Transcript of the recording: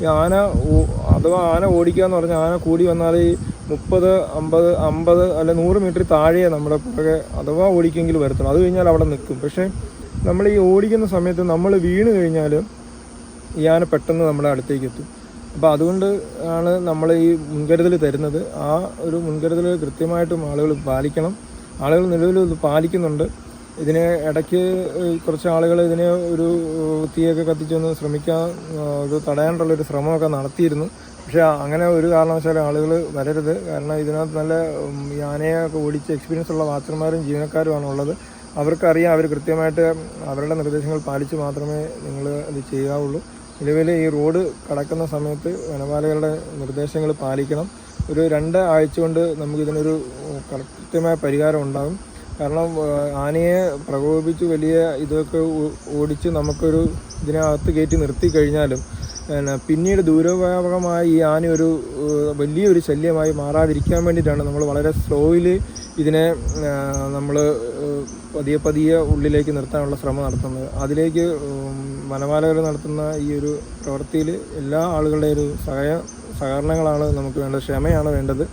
ഈ ആന അഥവാ ആന ഓടിക്കുക എന്ന് പറഞ്ഞാൽ ആന കൂടി വന്നാൽ ഈ മുപ്പത് അമ്പത് അമ്പത് അല്ലെ നൂറ് മീറ്റർ താഴെ നമ്മുടെ പുറകെ അഥവാ ഓടിക്കെങ്കിൽ വരുത്തണം അത് കഴിഞ്ഞാൽ അവിടെ നിൽക്കും. പക്ഷേ നമ്മൾ ഈ ഓടിക്കുന്ന സമയത്ത് നമ്മൾ വീണ് കഴിഞ്ഞാൽ ഈ ആന പെട്ടെന്ന് നമ്മുടെ അടുത്തേക്ക് എത്തും. അപ്പോൾ അതുകൊണ്ട് ആണ് നമ്മൾ ഈ മുൻകരുതൽ തരുന്നത്. ആ ഒരു മുൻകരുതൽ കൃത്യമായിട്ടും ആളുകൾ പാലിക്കണം. ആളുകൾ നിലവിൽ ഇത് പാലിക്കുന്നുണ്ട്. ഇതിനെ ഇടയ്ക്ക് കുറച്ച് ആളുകൾ ഇതിനെ ഒരു തീയൊക്കെ കത്തിച്ചൊന്ന് ശ്രമിക്കാൻ ഇത് തടയാനുള്ളൊരു ശ്രമമൊക്കെ നടത്തിയിരുന്നു. പക്ഷേ അങ്ങനെ ഒരു കാരണവശാലും ആളുകൾ വരരുത്. കാരണം ഇതിനകത്ത് നല്ല യാനയൊക്കെ ഓടിച്ച് എക്സ്പീരിയൻസ് ഉള്ള വാച്ചർമാരും ജീവനക്കാരുമാണ് ഉള്ളത്. അവർക്കറിയാം അവർ കൃത്യമായിട്ട് അവരുടെ നിർദ്ദേശങ്ങൾ പാലിച്ച് മാത്രമേ നിങ്ങൾ അത് ചെയ്യാവുള്ളൂ. നിലവിൽ ഈ റോഡ് കടക്കുന്ന സമയത്ത് വനപാലകരുടെ നിർദ്ദേശങ്ങൾ പാലിക്കണം. ഒരു രണ്ട് ആഴ്ച കൊണ്ട് നമുക്കിതിനൊരു കൃത്യമായ പരിഹാരം ഉണ്ടാകും. കാരണം ആനയെ പ്രകോപിപ്പിച്ച് വലിയ ഇതൊക്കെ ഓടിച്ച് നമുക്കൊരു ഇതിനകത്ത് കയറ്റി നിർത്തി കഴിഞ്ഞാലും പിന്നെ പിന്നീട് ദൂരവ്യാപകമായി ഈ ആന ഒരു വലിയൊരു ശല്യമായി മാറാതിരിക്കാൻ വേണ്ടിയിട്ടാണ് നമ്മൾ വളരെ സ്ലോയിൽ ഇതിനെ നമ്മൾ പതിയെ പതിയെ ഉള്ളിലേക്ക് നിർത്താനുള്ള ശ്രമം നടത്തുന്നത്. അതിലേക്ക് വനപാലകർ നടത്തുന്ന ഈ ഒരു പ്രവൃത്തിയിൽ എല്ലാ ആളുകളുടെയും ഒരു സഹായ സഹകരണങ്ങളാണ് നമുക്ക് വേണ്ടത് ക്ഷമയാണ് വേണ്ടത്.